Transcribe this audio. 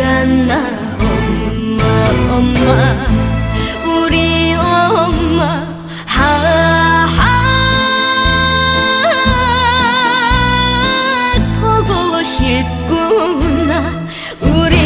생각나 엄마 엄마. 우리 엄마. 하하. 보고 싶구나. 우리